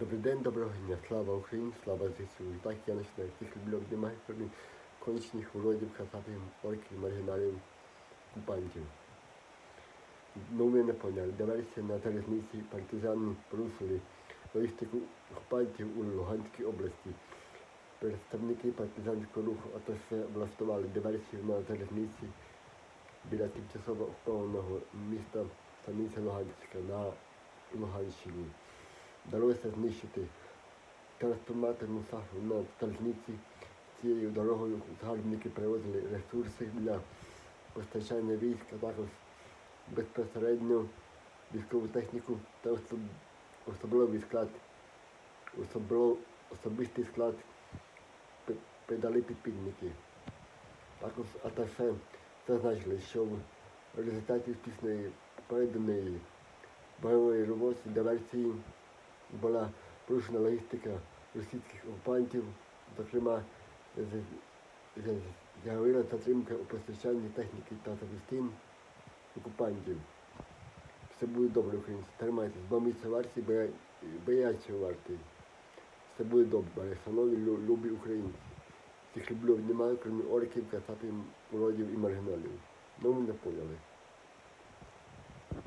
Добрий день, доброго дня. Слава Україні, слава ЗСУ. І так я починаю. Всіх люблю, обнімаю кроме кончених уродів, касапів, орків, маргіналів, окупантів. Ви не поняли. Дивилися на залізниці партизани порушили логістику окупантів у Луганській області. Представники партизанського руху АТО все влаштували диверсію на залізниці біля тимчасово окупованого міста Станиця Луганська на Луганщині. Вдалося знищити трансформаторну саху на залізниці. Цією дорогою згарбники привозили ресурси для постачання військ, а також безпосередньо військову техніку та особ- особливий склад, особистий склад пе- передали підпільники. Також АТС зазначили, що в результаті успішної переданої бойової роботи диверсії була порушена логістика російських окупантів, зокрема, з'явила затримка у постачанні техніки та запустин окупантів. Все буде добре, українці. Тримайтесь, бо ми це варті, бо бояться варті. Все буде добре, шановні любі українці. Всіх люблю, обнімаю, крім орків, кацапів, уродів і маргіналів. Ну, ви не поняли.